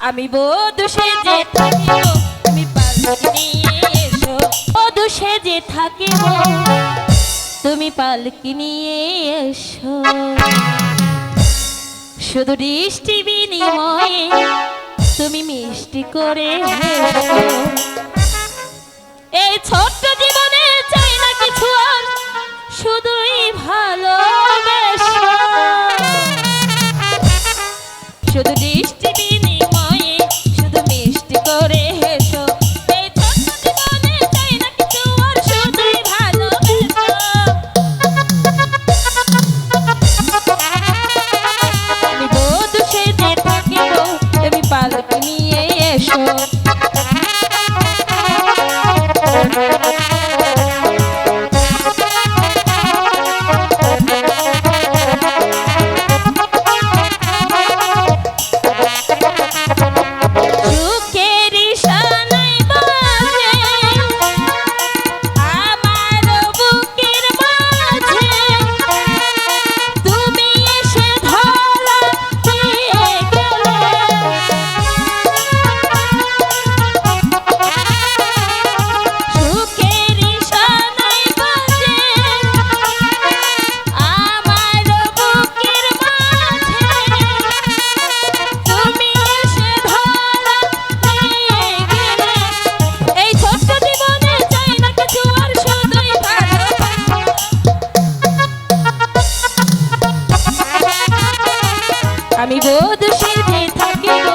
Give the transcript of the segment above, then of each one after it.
আমি বধু সেজে থাকি তুমি পালকি নিয়ে এসো। বধু সেজে থাকিব, তুমি পালকি নিয়ে এসো। শুধু দৃষ্টি বিনিময়ে তুমি মিষ্টি করে এই ছোট্ট জীবনে চাই না কিছু আর, শুধুই ভালো শুধু দৃষ্টি আমি বোধ সিদ্ধি থাকিব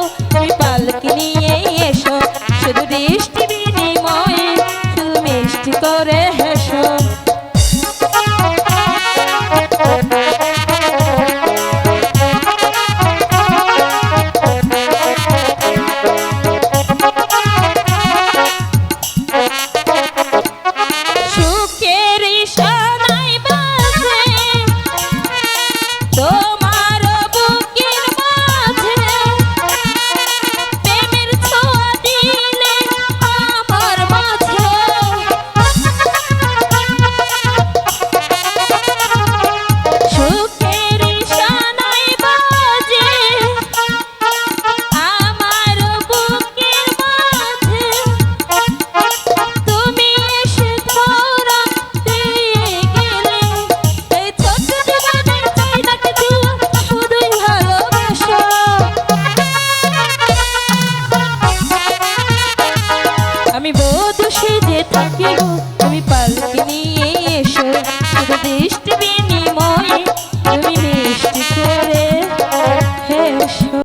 আমি বধু সেজে থাকিব তুমি পাল